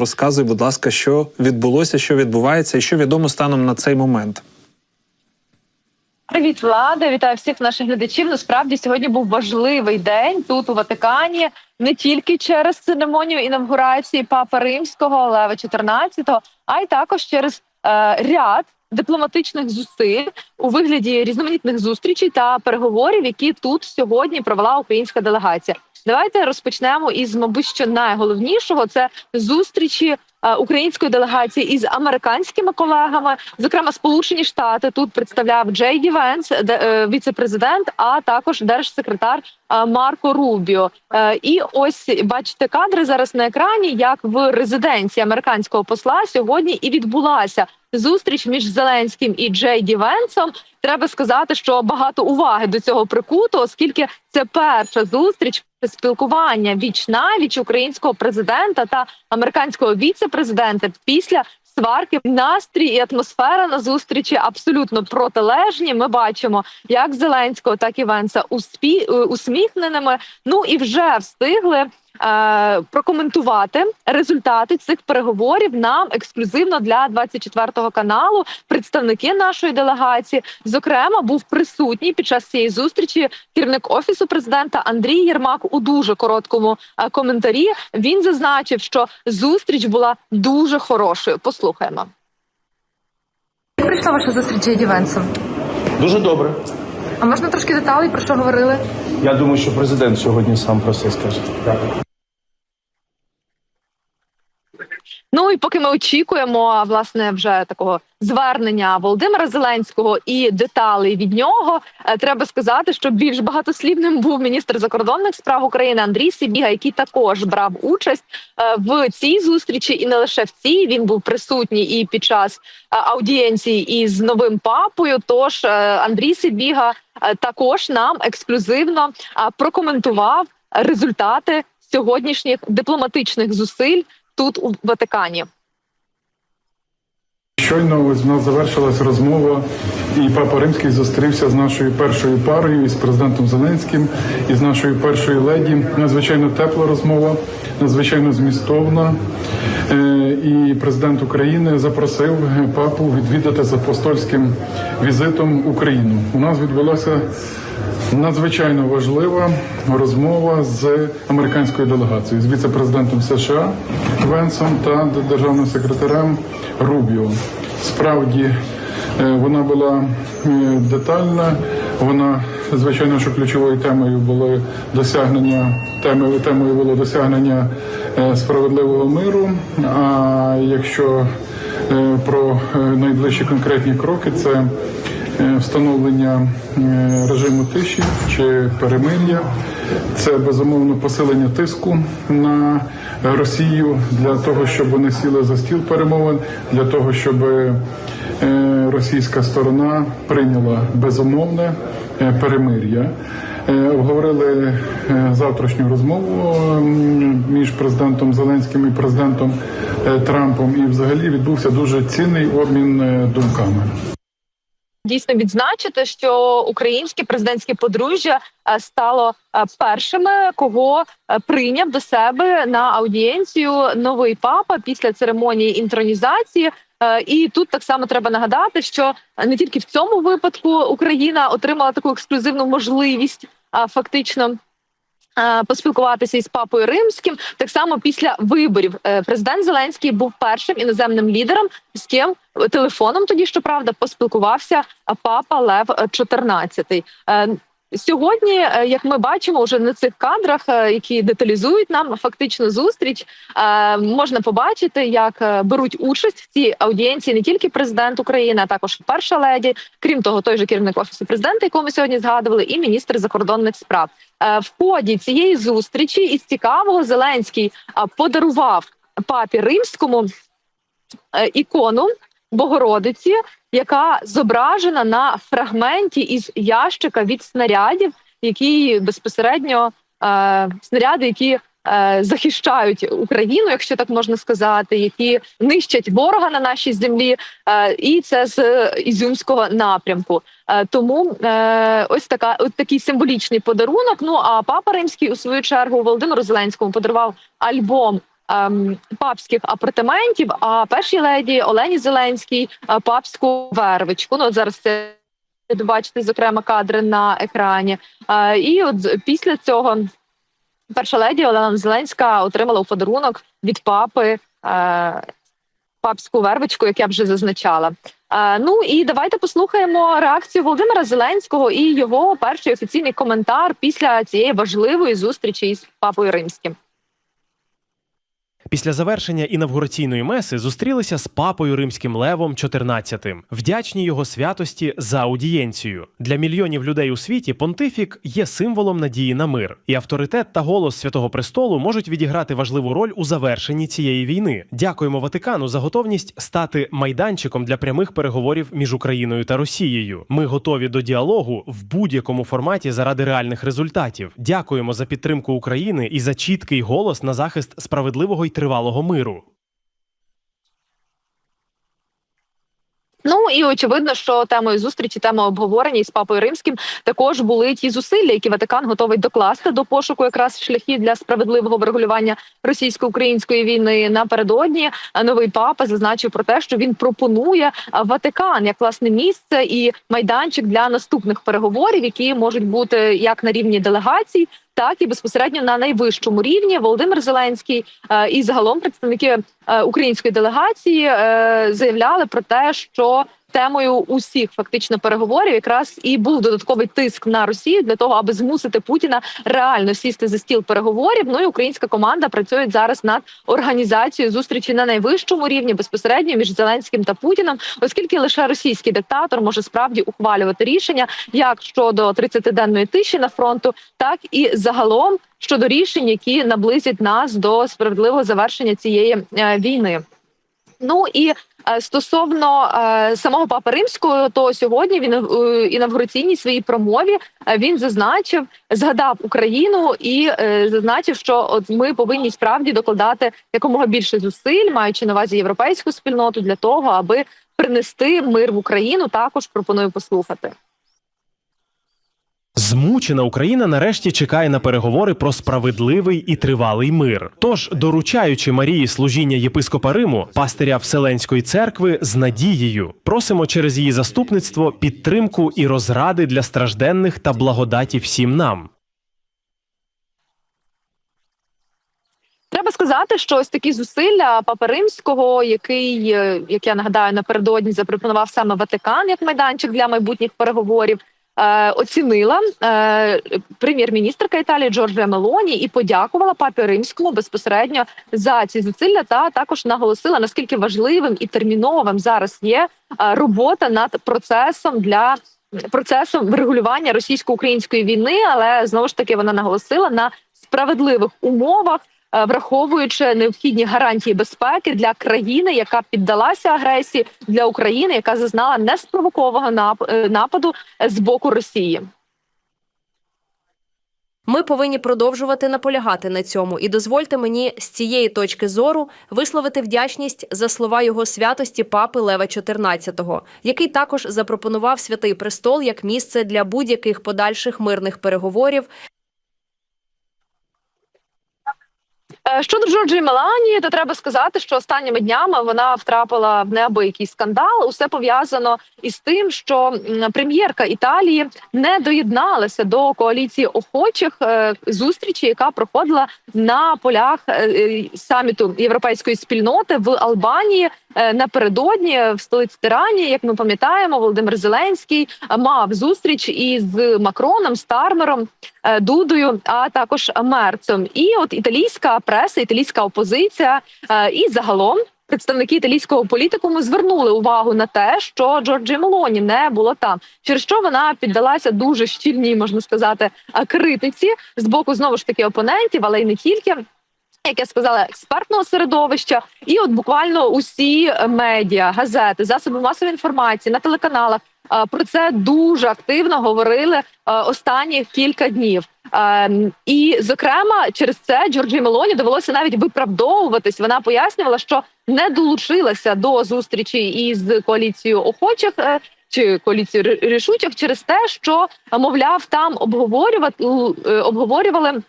Розказуй, будь ласка, що відбулося, що відбувається, і що відомо станом на цей момент. Привіт, влада! Вітаю всіх наших глядачів. Насправді сьогодні був важливий день тут у Ватикані, не тільки через церемонію інавгурації Папи Римського Лева XIV, а й також через е, ряд дипломатичних зусиль у вигляді різноманітних зустрічей та переговорів, які тут сьогодні провела українська делегація. Давайте розпочнемо із, мабуть, що найголовнішого це зустрічі української делегації із американськими колегами. Зокрема, Сполучені Штати тут представляв Джей Ді Венс, де, е, віце-президент, а також держсекретар е, Марко Рубіо. Е, і ось бачите кадри зараз на екрані, як в резиденції американського посла сьогодні і відбулася зустріч між Зеленським і Джей Ді Венсом. Треба сказати, що багато уваги до цього прикуто, оскільки це перша зустріч спілкування віч навіч українського президента та американського віце-президента після сварки. Настрій і атмосфера на зустрічі абсолютно протилежні. Ми бачимо як Зеленського, так і Венса успі... усміхненими. Ну і вже встигли. Е, Прокоментувати результати цих переговорів нам ексклюзивно для 24 каналу. Представники нашої делегації, зокрема, був присутній під час цієї зустрічі керівник офісу президента Андрій Єрмак у дуже короткому е, коментарі. Він зазначив, що зустріч була дуже хорошою. Послухаємо. Як прийшла ваша зустріч з Джей Дуже добре. А можна трошки деталей про що говорили? Я думаю, що президент сьогодні сам про це скаже. Ну і поки ми очікуємо власне вже такого звернення Володимира Зеленського і деталей від нього, е, треба сказати, що більш багатослівним був міністр закордонних справ України Андрій Сибіга, який також брав участь е, в цій зустрічі, і не лише в цій він був присутній і під час е, аудієнції із новим папою. Тож Андрій Сибіга також нам ексклюзивно прокоментував результати сьогоднішніх дипломатичних зусиль тут у Ватикані. Щойно в нас завершилась розмова, і папа Римський зустрівся з нашою першою парою, із президентом Зеленським, і з нашою першою леді. Надзвичайно тепла розмова, надзвичайно змістовна. Е, І президент України запросив папу відвідати з апостольським візитом Україну. У нас відбулася надзвичайно важлива розмова з американською делегацією, з віце-президентом США Венсом та державним секретарем Рубіо. Справді е, вона була детальна. Вона звичайно, що ключовою темою було досягнення темою темою було досягнення е, справедливого миру. А якщо е, про найближчі конкретні кроки, це встановлення е, режиму тиші чи перемир'я. Це безумовно посилення тиску на Росію для того, щоб вони сіли за стіл перемовин, для того, щоб е, російська сторона прийняла безумовне е, перемир'я. Е, Обговорили е, завтрашню розмову між президентом Зеленським і президентом е, Трампом, і взагалі відбувся дуже цінний обмін е, думками. Дійсно відзначити, що українське президентське подружжя е, стало першим, першими, кого е, прийняв до себе на аудієнцію новий папа після церемонії інтронізації. Е, І тут так само треба нагадати, що не тільки в цьому випадку Україна отримала таку ексклюзивну можливість фактично. Е, поспілкуватися із папою римським. Так само після виборів е, президент Зеленський був першим іноземним лідером, з ким е, телефоном тоді щоправда поспілкувався папа Лев 14. Сьогодні, е, як ми бачимо, вже на цих кадрах, е, які деталізують нам фактично зустріч, е, можна побачити, як беруть участь в цій аудієнції не тільки президент України, а також перша леді, крім того, той же керівник офісу президента, якого ми сьогодні згадували, і міністр закордонних справ. В ході цієї зустрічі із цікавого Зеленський подарував папі римському ікону Богородиці, яка зображена на фрагменті із ящика від снарядів, які безпосередньо е, снаряди, які е, захищають Україну, якщо так можна сказати, які нищать ворога на нашій землі, е, і це з ізюмського напрямку. Е, тому е, ось така ось такий символічний подарунок. Ну а папа римський у свою чергу Володимиру Зеленському подарував альбом ем, папських апартаментів. А першій леді Олені Зеленській е, папську вервичку. Ну от зараз це бачите, зокрема, кадри на екрані. Е, і от після цього перша леді Олена Зеленська отримала у подарунок від папи. Е, Папську вервичку, як я вже зазначала. Е, ну і давайте послухаємо реакцію Володимира Зеленського і його перший офіційний коментар після цієї важливої зустрічі із папою римським. Після завершення інавгураційної меси зустрілися з папою римським левом XIV. Вдячні його святості за аудієнцію. Для мільйонів людей у світі понтифік є символом надії на мир, і авторитет та голос святого престолу можуть відіграти важливу роль у завершенні цієї війни. Дякуємо Ватикану за готовність стати майданчиком для прямих переговорів між Україною та Росією. Ми готові до діалогу в будь-якому форматі заради реальних результатів. Дякуємо за підтримку України і за чіткий голос на захист справедливого й тривалого миру. Ну і очевидно, що темою зустрічі, темою обговорення із папою римським також були ті зусилля, які Ватикан готовий докласти до пошуку якраз шляхів для справедливого врегулювання російсько-української війни. Напередодні новий папа зазначив про те, що він пропонує Ватикан як власне місце і майданчик для наступних переговорів, які можуть бути як на рівні делегацій. Так і безпосередньо на найвищому рівні. Володимир Зеленський е, і загалом представники е, української делегації е, заявляли про те, що темою усіх фактично переговорів якраз і був додатковий тиск на Росію для того, аби змусити Путіна реально сісти за стіл переговорів. Ну і українська команда працює зараз над організацією зустрічі на найвищому рівні безпосередньо між Зеленським та Путіним, оскільки лише російський диктатор може справді ухвалювати рішення як щодо 30-денної тиші на фронту, так і загалом щодо рішень, які наблизять нас до справедливого завершення цієї е, війни. Ну і стосовно е, самого папи римського, то сьогодні він в інавгураційній своїй промові е, він зазначив, згадав Україну і е, зазначив, що от ми повинні справді докладати якомога більше зусиль, маючи на увазі європейську спільноту для того, аби принести мир в Україну. Також пропоную послухати. Змучена Україна нарешті чекає на переговори про справедливий і тривалий мир. Тож, доручаючи Марії служіння єпископа Риму, пастиря Вселенської церкви з надією, просимо через її заступництво підтримку і розради для стражденних та благодаті всім нам. Треба сказати, що ось такі зусилля Папи Римського, який, е, як я нагадаю, напередодні запропонував саме Ватикан як майданчик для майбутніх переговорів. Е, Оцінила е, прем'єр-міністрка Італії Джорджія Мелоні і подякувала папі римському безпосередньо за ці зусилля. Та також наголосила наскільки важливим і терміновим зараз є е, робота над процесом для процесом врегулювання російсько-української війни. Але знову ж таки вона наголосила на справедливих умовах враховуючи необхідні гарантії безпеки для країни, яка піддалася агресії, для України, яка зазнала неспровокованого е, нападу е, з боку Росії. Ми повинні продовжувати наполягати на цьому, і дозвольте мені з цієї точки зору висловити вдячність за слова його святості папи Лева XIV, який також запропонував святий престол як місце для будь-яких подальших мирних переговорів Е, Щодо Джорджії Мелані, то треба сказати, що останніми днями вона втрапила в неабиякий скандал. Усе пов'язано із тим, що прем'єрка Італії не доєдналася до коаліції охочих е, зустрічі, яка проходила на полях е, е, саміту європейської спільноти в Албанії. Е, Напередодні в столиці Тирані, як ми пам'ятаємо, Володимир Зеленський е, мав зустріч із Макроном, Стармером, е, Дудою, а також Мерцем. І от італійська преса, італійська опозиція і загалом. Представники італійського політикуму звернули увагу на те, що Джорджі Мелоні не було там, через що вона піддалася дуже щільній, можна сказати, критиці з боку знову ж таки опонентів, але й не тільки. Як я сказала, експертного середовища, і от буквально усі медіа, газети, засоби масової інформації на телеканалах е, про це дуже активно говорили е, останні кілька днів. Е, І, зокрема, через це Джорджі Мелоні довелося навіть виправдовуватись. Вона пояснювала, що не долучилася до зустрічі із коаліцією охочих. е, Чи коаліцію рішучих через те, що мовляв там обговорювати обговорювали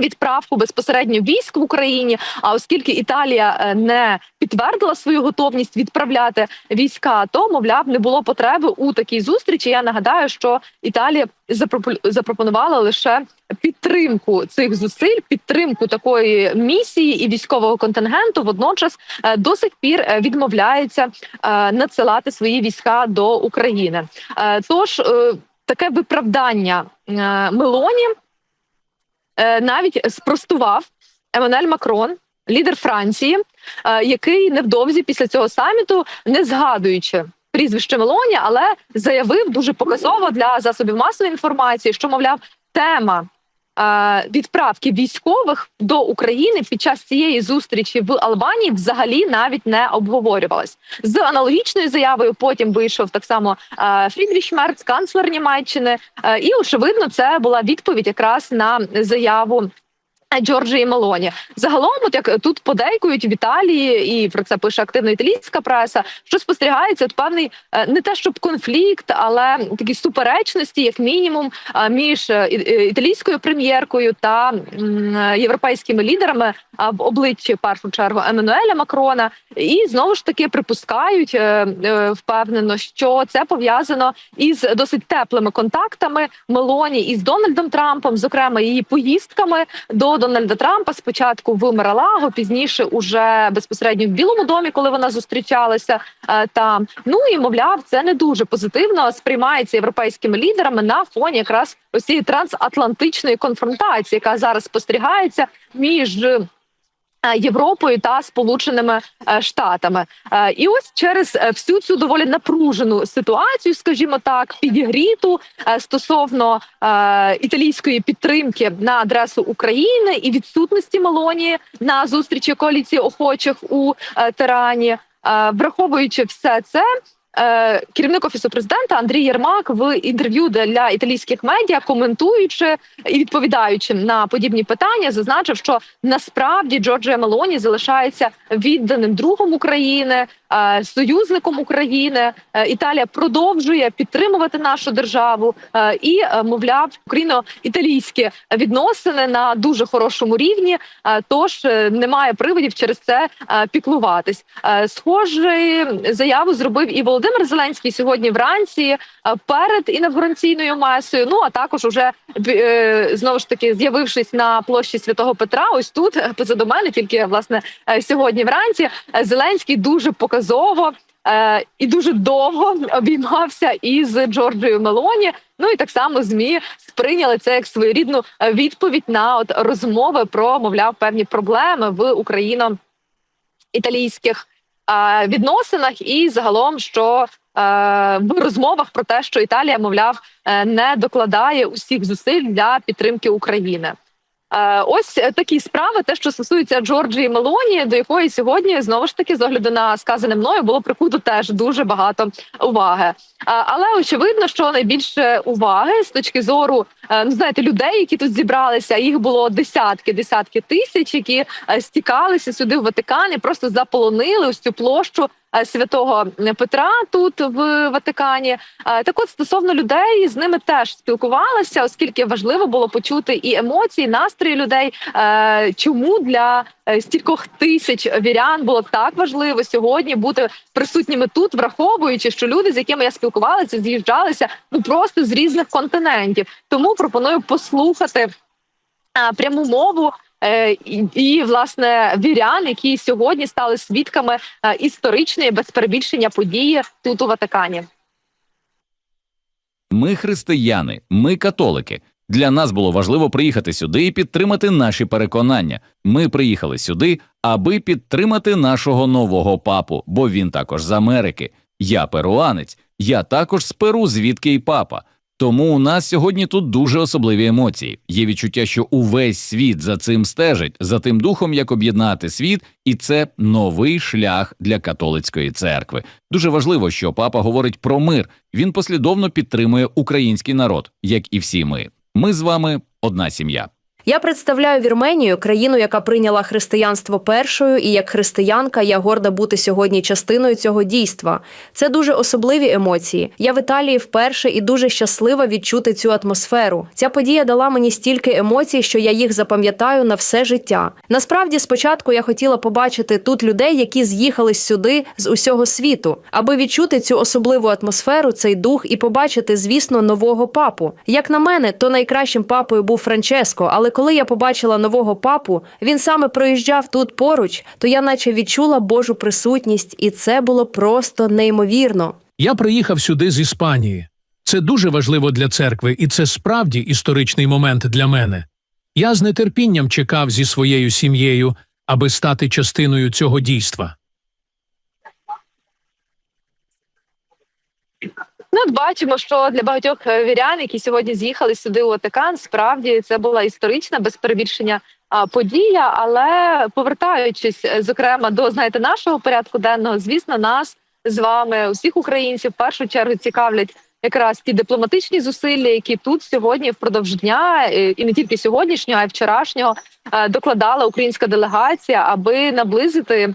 Відправку безпосередньо військ в Україні. А оскільки Італія е, не підтвердила свою готовність відправляти війська, то мовляв не було потреби у такій зустрічі. Я нагадаю, що Італія запропо- запропонувала лише підтримку цих зусиль, підтримку такої місії і військового контингенту. Водночас е, до сих пір е, відмовляється надсилати свої війська до України. Тож таке виправдання Мелоні навіть спростував Еммануель Макрон, лідер Франції, е, який невдовзі після цього саміту, не згадуючи прізвище Мелоні, але заявив дуже показово для засобів масової інформації, що мовляв тема. Відправки військових до України під час цієї зустрічі в Албанії взагалі навіть не обговорювалась з аналогічною заявою. Потім вийшов так само Фрідріш Мерц, канцлер Німеччини, І очевидно, це була відповідь якраз на заяву. Джорджії Мелоні загалом, от як тут подейкують в Італії, і про це пише активна італійська преса. Що спостерігається, от певний е, не те, щоб конфлікт, але такі суперечності, як мінімум, е, між е, італійською прем'єркою та європейськими лідерами в обличчі в першу чергу Еммануеля Макрона, і знову ж таки припускають впевнено, що це пов'язано із досить теплими контактами Мелоні із Дональдом Трампом, зокрема її поїздками до Дональда Трампа. Спочатку в Маралаго, пізніше уже безпосередньо в Білому домі, коли вона зустрічалася е, там. Ну і мовляв, це не дуже позитивно сприймається європейськими лідерами на фоні якраз ось трансатлантичної конфронтації, яка зараз спостерігається між. Е, Європою та Сполученими е, Штатами, Е, і ось через всю цю доволі напружену ситуацію, скажімо так, підігріту стосовно італійської підтримки на адресу України і відсутності Мелонії на зустрічі коаліції охочих у Тирані, Е, враховуючи все це. Е, Керівник офісу президента Андрій Єрмак в інтерв'ю для італійських медіа, коментуючи і відповідаючи на подібні питання, зазначив, що насправді Джорджія Мелоні залишається відданим другом України, союзником України. Е, Італія продовжує підтримувати нашу державу е, і, е, мовляв, україно-італійські відносини на дуже хорошому рівні. Е, Тож е, немає приводів через це е, піклуватись. Е, Схоже, заяву зробив і Володимир Зеленський сьогодні вранці е, перед інавгураційною месою. Ну а також уже е, знову ж таки з'явившись на площі Святого Петра. Ось тут е, позаду мене, тільки власне е, сьогодні вранці е, Зеленський дуже показово. е, І дуже довго обіймався із Джорджією Мелоні. Ну і так само змі сприйняли це як своєрідну е, відповідь на от розмови про мовляв певні проблеми в україно-італійських е, відносинах, і загалом, що е, в розмовах про те, що Італія, мовляв, е, не докладає усіх зусиль для підтримки України. Е, Ось е, такі справи, те, що стосується Джорджії Мелоні, до якої сьогодні знову ж таки з огляду на сказане мною було прикуто теж дуже багато уваги. Е, Але очевидно, що найбільше уваги з точки зору ну знаєте людей, які тут зібралися. Їх було десятки, десятки тисяч, які стікалися сюди в Ватикан і просто заполонили ось цю площу. Е, Святого Петра тут в Ватикані, Е, так от стосовно людей з ними теж спілкувалася, оскільки важливо було почути і емоції, настрої людей. Е, Чому для стількох тисяч вірян було так важливо сьогодні бути присутніми тут, враховуючи, що люди, з якими я спілкувалася, з'їжджалися ну просто з різних континентів. Тому пропоную послухати пряму мову. е, І, і власне вірян, які сьогодні стали свідками е, історичної без перебільшення події тут у Ватикані. Ми християни, ми католики. Для нас було важливо приїхати сюди і підтримати наші переконання. Ми приїхали сюди, аби підтримати нашого нового папу, бо він також з Америки. Я перуанець, я також з Перу, звідки й папа. Тому у нас сьогодні тут дуже особливі емоції. Є відчуття, що увесь світ за цим стежить, за тим духом, як об'єднати світ, і це новий шлях для католицької церкви. Дуже важливо, що папа говорить про мир. Він послідовно підтримує український народ, як і всі ми. Ми з вами одна сім'я. Я представляю Вірменію, країну, яка прийняла християнство першою, і як християнка я горда бути сьогодні частиною цього дійства. Це дуже особливі емоції. Я в Італії вперше і дуже щаслива відчути цю атмосферу. Ця подія дала мені стільки емоцій, що я їх запам'ятаю на все життя. Насправді, спочатку я хотіла побачити тут людей, які з'їхали сюди з усього світу, аби відчути цю особливу атмосферу, цей дух і побачити, звісно, нового папу. Як на мене, то найкращим папою був Франческо. Але коли я побачила нового папу, він саме проїжджав тут поруч, то я наче відчула Божу присутність, і це було просто неймовірно. Я приїхав сюди з Іспанії. Це дуже важливо для церкви, і це справді історичний момент для мене. Я з нетерпінням чекав зі своєю сім'єю, аби стати частиною цього дійства. Ну, от бачимо, що для багатьох е, вірян, які сьогодні з'їхали сюди у Ватикан, справді це була історична без перебільшення подія. Але повертаючись, е, зокрема, до знаєте, нашого порядку денного, звісно, нас з вами, усіх українців, в першу чергу цікавлять якраз ті дипломатичні зусилля, які тут сьогодні впродовж дня, е, і не тільки сьогоднішнього, а й вчорашнього, докладала українська делегація, аби наблизити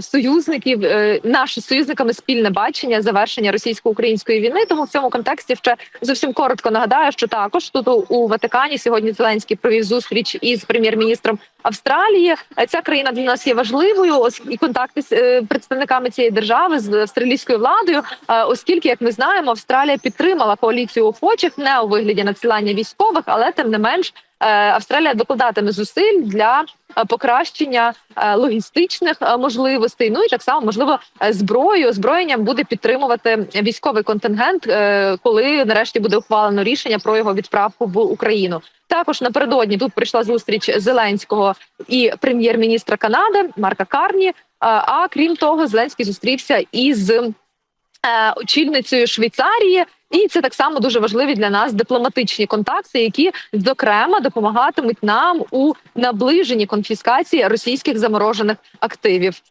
союзників, е, наше з союзниками спільне бачення завершення російсько-української війни. Тому в цьому контексті ще зовсім коротко нагадаю, що також тут у- Ватикані сьогодні Зеленський провів зустріч із прем'єр-міністром Австралії. Е, Ця країна для нас є важливою, і контакти з е, представниками цієї держави з австралійською владою, е, оскільки, як ми знаємо, Австралія підтримала коаліцію охочих не у вигляді надсилання військових, але тим не менш. Е, Австралія докладатиме зусиль для е, покращення е, логістичних можливостей. Ну і так само можливо зброю озброєнням буде підтримувати військовий контингент, коли нарешті буде ухвалено рішення про його відправку в Україну. Також напередодні тут прийшла зустріч Зеленського і прем'єр-міністра Канади Марка Карні. А крім того, Зеленський зустрівся із очільницею Швейцарії. І це так само дуже важливі для нас дипломатичні контакти, які зокрема допомагатимуть нам у наближенні конфіскації російських заморожених активів.